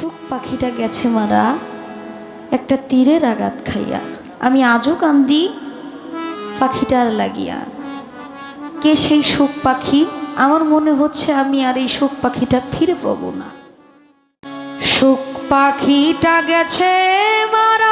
সুখ পাখিটা গেছে মারা। একটা তীরের আঘাত খাইয়া। আমি আজও কান্দি পাখিটার লাগিয়া। কে সেই শোক পাখি? আমার মনে হচ্ছে আমি আর এই শোক পাখিটা ফিরে পাবো না। সুখ পাখিটা গেছে মারা।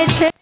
হয়েছে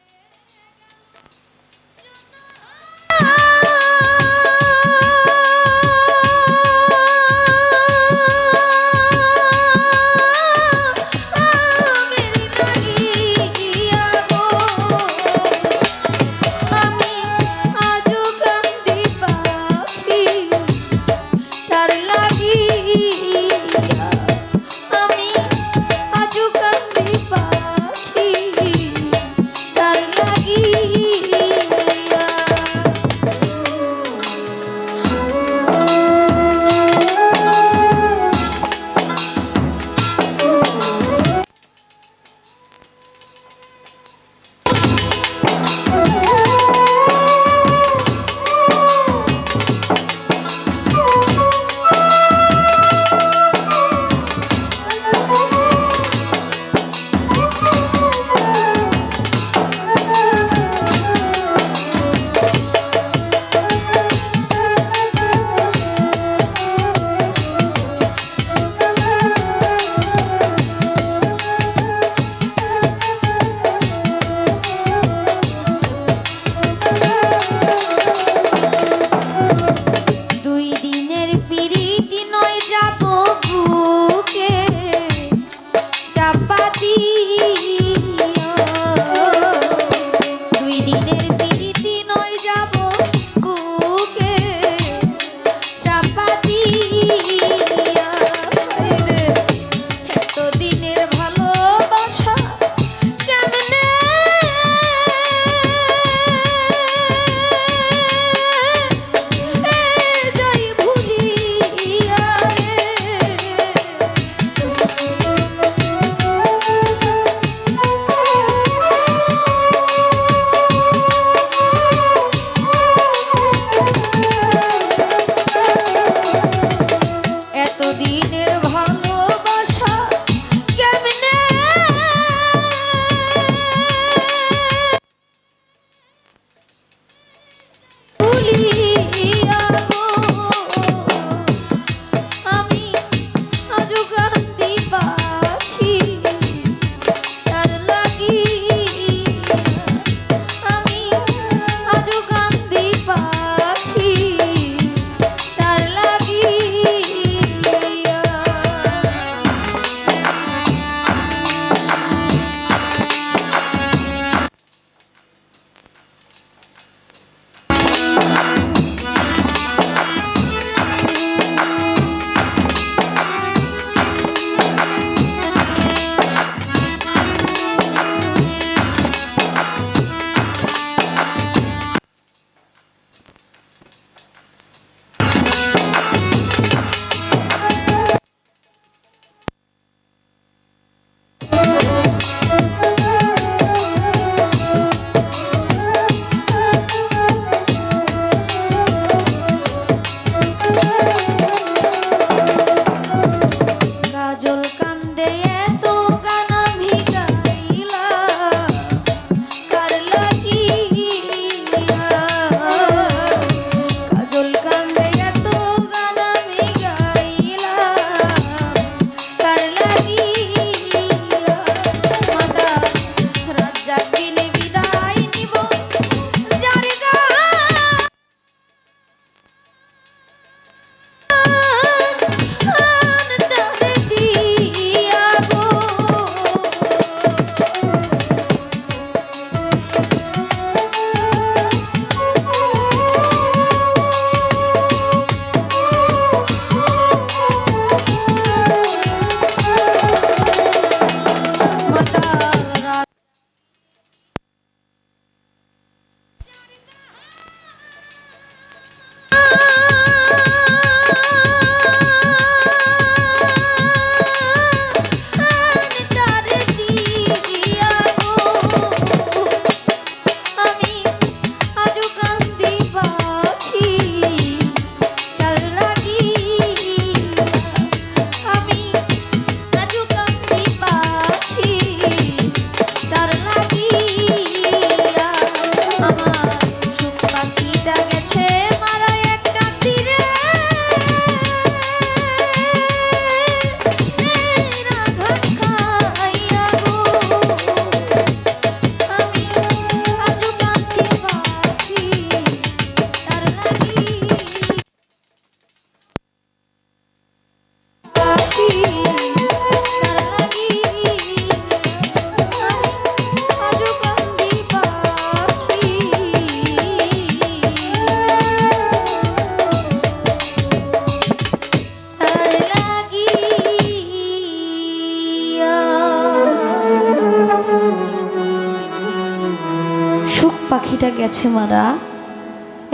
গেছে মারা।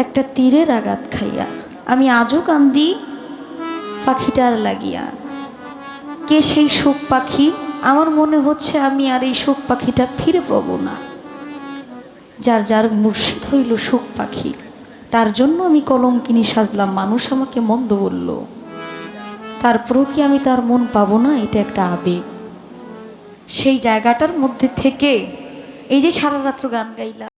একটা তীরের আঘাত খাইয়া। আমি আজও কান্দি পাখিটার লাগিয়া। কে সেই সুখ পাখি? আমার মনে হচ্ছে আমি আর এই সুখ পাখিটা ফিরে পাবো না। যার যার মুর্শিদ হইল সুখ পাখি, তার জন্য আমি কলম কলঙ্কিনী সাজলাম। মানুষ আমাকে মন্দ বলল, তারপরেও কি আমি তার মন পাবো না? এটা একটা আবেগ। সেই জায়গাটার মধ্যে থেকে এই যে সারা রাত্র গান গাইলাম